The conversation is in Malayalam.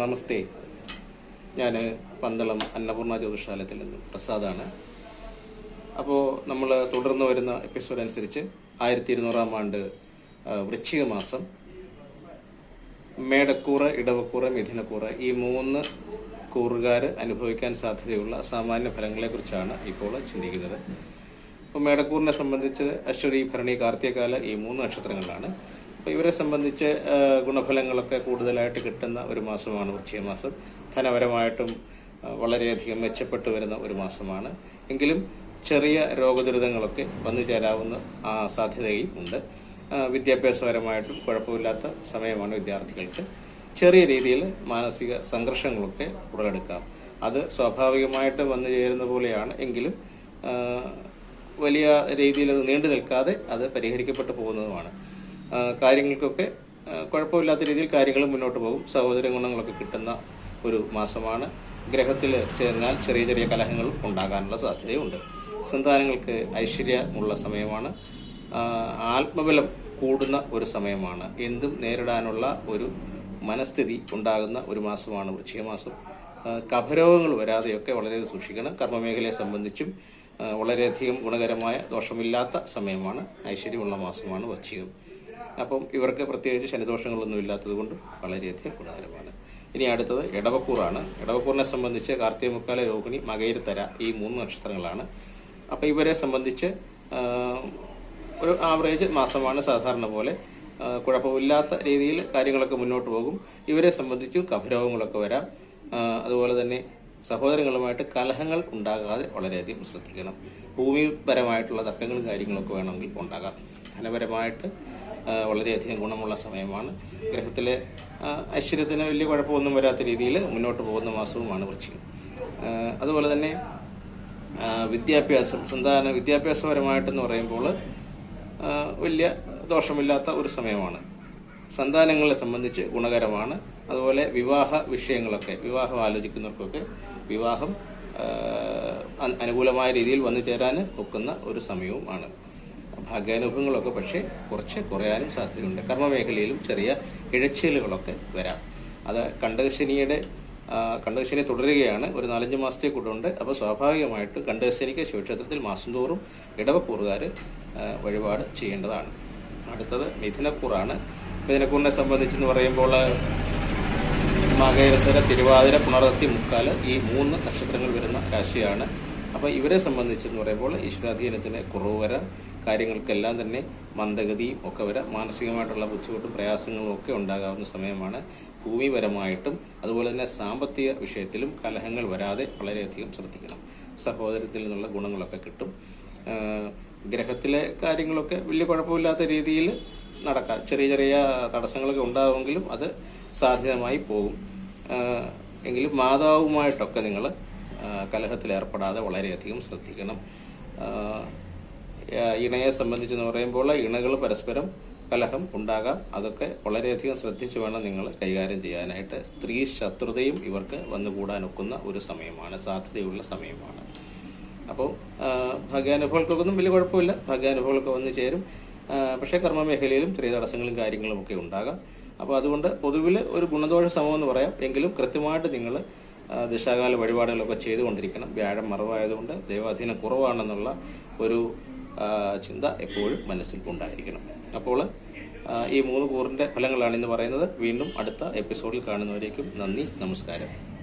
നമസ്തേ. ഞാൻ പന്തളം അന്നപൂർണ ജ്യോതിഷാലയത്തിൽ നിന്നും പ്രസാദാണ്. അപ്പോൾ നമ്മൾ തുടർന്ന് വരുന്ന എപ്പിസോഡ് അനുസരിച്ച് ആയിരത്തി ഇരുന്നൂറാം ആണ്ട് വൃശ്ചിക മാസം മേടക്കൂറ് ഇടവക്കൂറ് മിഥുനക്കൂറ് ഈ മൂന്ന് കൂറുകാർ അനുഭവിക്കാൻ സാധ്യതയുള്ള സാമാന്യ ഫലങ്ങളെക്കുറിച്ചാണ് ഇപ്പോൾ ചിന്തിക്കുന്നത്. അപ്പോൾ മേടക്കൂറിനെ സംബന്ധിച്ച് അശ്വതി ഭരണി കാർത്തികകാല ഈ മൂന്ന് നക്ഷത്രങ്ങളാണ്. ഇവരെ സംബന്ധിച്ച് ഗുണഫലങ്ങളൊക്കെ കൂടുതലായിട്ട് കിട്ടുന്ന ഒരു മാസമാണ് വൃശ്ചിക മാസം ധനപരമായിട്ടും വളരെയധികം മെച്ചപ്പെട്ടു വരുന്ന ഒരു മാസമാണ്. എങ്കിലും ചെറിയ രോഗദുരിതങ്ങളൊക്കെ വന്നു ചേരാവുന്ന സാധ്യതയും ഉണ്ട്. വിദ്യാഭ്യാസപരമായിട്ടും കുഴപ്പമില്ലാത്ത സമയമാണ് വിദ്യാർത്ഥികൾക്ക്. ചെറിയ രീതിയിൽ മാനസിക സംഘർഷങ്ങളൊക്കെ ഉടലെടുക്കാം. അത് സ്വാഭാവികമായിട്ട് വന്നു ചേരുന്ന പോലെയാണ്. എങ്കിലും വലിയ രീതിയിൽ അത് നീണ്ടു നിൽക്കാതെ അത് പരിഹരിക്കപ്പെട്ടു പോകുന്നതുമാണ്. കാര്യങ്ങൾക്കൊക്കെ കുഴപ്പമില്ലാത്ത രീതിയിൽ കാര്യങ്ങൾ മുന്നോട്ട് പോകും. സഹോദര ഗുണങ്ങളൊക്കെ കിട്ടുന്ന ഒരു മാസമാണ്. ഗ്രഹത്തിൽ ചേർന്നാൽ ചെറിയ ചെറിയ കലഹങ്ങൾ ഉണ്ടാകാനുള്ള സാധ്യതയുണ്ട്. സന്താനങ്ങൾക്ക് ഐശ്വര്യമുള്ള സമയമാണ്. ആത്മബലം കൂടുന്ന ഒരു സമയമാണ്. എന്തും നേരിടാനുള്ള ഒരു മനസ്ഥിതി ഉണ്ടാകുന്ന ഒരു മാസമാണ് വൃശ്ചിക മാസം കഫരോഗങ്ങൾ വരാതെയൊക്കെ വളരെ സൂക്ഷിക്കണം. കർമ്മമേഖലയെ സംബന്ധിച്ചും വളരെയധികം ഗുണകരമായ ദോഷമില്ലാത്ത സമയമാണ്. ഐശ്വര്യമുള്ള മാസമാണ് വൃശ്ചികം. അപ്പം ഇവർക്ക് പ്രത്യേകിച്ച് ശനിദോഷങ്ങളൊന്നും ഇല്ലാത്തത് കൊണ്ട് വളരെയധികം ഗുണകരമാണ്. ഇനി അടുത്തത് ഇടവക്കൂറാണ് ഇടവക്കൂറിനെ സംബന്ധിച്ച് കാർത്തിക മുക്കാല രോഹിണി മകയിരത്തര ഈ മൂന്ന് നക്ഷത്രങ്ങളാണ്. അപ്പം ഇവരെ സംബന്ധിച്ച് ഒരു ആവറേജ് മാസമാണ് സാധാരണ പോലെ. കുഴപ്പമില്ലാത്ത രീതിയിൽ കാര്യങ്ങളൊക്കെ മുന്നോട്ട് പോകും. ഇവരെ സംബന്ധിച്ച് കഭരോഗങ്ങളൊക്കെ വരാം. അതുപോലെ തന്നെ സഹോദരങ്ങളുമായിട്ട് കലഹങ്ങൾ ഉണ്ടാകാതെ വളരെയധികം ശ്രദ്ധിക്കണം. ഭൂമിപരമായിട്ടുള്ള തർക്കങ്ങളും കാര്യങ്ങളൊക്കെ വേണമെങ്കിൽ ഉണ്ടാകാം. ധനപരമായിട്ട് വളരെയധികം ഗുണമുള്ള സമയമാണ്. ഗ്രഹത്തിലെ ഐശ്വര്യത്തിന് വലിയ കുഴപ്പമൊന്നും വരാത്ത രീതിയിൽ മുന്നോട്ട് പോകുന്ന മാസവുമാണ് വൃശ്ചികം. അതുപോലെ തന്നെ വിദ്യാഭ്യാസം സന്താന വിദ്യാഭ്യാസപരമായിട്ടെന്ന് പറയുമ്പോൾ വലിയ ദോഷമില്ലാത്ത ഒരു സമയമാണ്. സന്താനങ്ങളെ സംബന്ധിച്ച് ഗുണകരമാണ്. അതുപോലെ വിവാഹ വിഷയങ്ങളൊക്കെ വിവാഹം ആലോചിക്കുന്നവർക്കൊക്കെ വിവാഹം അനുകൂലമായ രീതിയിൽ വന്നു ചേരാൻ ഒക്കുന്ന ഒരു സമയവുമാണ്. ഭാഗ്യാനുഭവങ്ങളൊക്കെ പക്ഷേ കുറച്ച് കുറയാനും സാധ്യതയുണ്ട്. കർമ്മമേഖലയിലും ചെറിയ ഇഴച്ചിലുകളൊക്കെ വരാം. അത് കണ്ടകശനിയുടെ കണ്ടകശനി തുടരുകയാണ്. ഒരു നാലഞ്ച് മാസത്തെ കൂടുണ്ട് അപ്പോൾ സ്വാഭാവികമായിട്ട് കണ്ടകശനിക്ക് ശിവക്ഷേത്രത്തിൽ മാസം തോറും ഇടവക്കൂറുകാർ വഴിപാട് ചെയ്യേണ്ടതാണ്. അടുത്തത് മിഥുനക്കൂറാണ്. മിഥുനക്കൂറിനെ സംബന്ധിച്ചെന്ന് പറയുമ്പോൾ മകേരത്തര തിരുവാതിര പുണർത്തി മുക്കാൽ ഈ മൂന്ന് നക്ഷത്രങ്ങൾ വരുന്ന രാശിയാണ് അപ്പോൾ ഇവരെ സംബന്ധിച്ചെന്ന് പറയുമ്പോൾ ഈശ്വരാധീനത്തിന് കുറവ് വരാം. കാര്യങ്ങൾക്കെല്ലാം തന്നെ മന്ദഗതിയും ഒക്കെ വരാം. മാനസികമായിട്ടുള്ള ബുദ്ധിമുട്ടും പ്രയാസങ്ങളും ഒക്കെ ഉണ്ടാകാവുന്ന സമയമാണ് ഭൂമിപരമായിട്ടും അതുപോലെ തന്നെ സാമ്പത്തിക വിഷയത്തിലും കലഹങ്ങൾ വരാതെ വളരെയധികം ശ്രദ്ധിക്കണം. സഹോദരത്തിൽ നിന്നുള്ള ഗുണങ്ങളൊക്കെ കിട്ടും. ഗ്രഹത്തിലെ കാര്യങ്ങളൊക്കെ വലിയ കുഴപ്പമില്ലാത്ത രീതിയിൽ നടക്കാം. ചെറിയ ചെറിയ തടസ്സങ്ങളൊക്കെ ഉണ്ടാവുമെങ്കിലും അത് സാധ്യതമായി പോകും. എങ്കിലും മാതാവുമായിട്ടൊക്കെ നിങ്ങൾ കലഹത്തിൽ ഏർപ്പെടാതെ വളരെയധികം ശ്രദ്ധിക്കണം. ഇണയെ സംബന്ധിച്ചെന്ന് പറയുമ്പോൾ ഇണകൾ പരസ്പരം കലഹം ഉണ്ടാകാം. അതൊക്കെ വളരെയധികം ശ്രദ്ധിച്ചു വേണം നിങ്ങൾ കൈകാര്യം ചെയ്യാനായിട്ട്. സ്ത്രീ ശത്രുതയും ഇവർക്ക് വന്നുകൂടാനൊക്കുന്ന ഒരു സമയമാണ് സാധ്യതയുള്ള സമയമാണ്. അപ്പോൾ ഭാഗ്യാനുഭവങ്ങൾക്കൊന്നും വലിയ കുഴപ്പമില്ല. ഭാഗ്യാനുഭവങ്ങളൊക്കെ വന്നു ചേരും. പക്ഷേ കർമ്മമേഖലയിലും ചെറിയ തടസ്സങ്ങളും കാര്യങ്ങളും ഒക്കെ ഉണ്ടാകാം. അപ്പോൾ അതുകൊണ്ട് പൊതുവിൽ ഒരു ഗുണദോഷ സമം എന്ന് പറയാം. എങ്കിലും കൃത്യമായിട്ട് നിങ്ങൾ ദിശാകാല വഴിപാടുകളൊക്കെ ചെയ്തുകൊണ്ടിരിക്കണം. വ്യാഴം മറവായതുകൊണ്ട് ദൈവാധീനം കുറവാണെന്നുള്ള ഒരു ചിന്ത എപ്പോഴും മനസ്സിൽ ഉണ്ടായിരിക്കണം. അപ്പോൾ ഈ മൂന്ന് കൂറിന്റെ ഫലങ്ങളാണ് ഇന്ന് പറയുന്നത്. വീണ്ടും അടുത്ത എപ്പിസോഡിൽ കാണുന്നവരേക്കും നന്ദി നമസ്കാരം.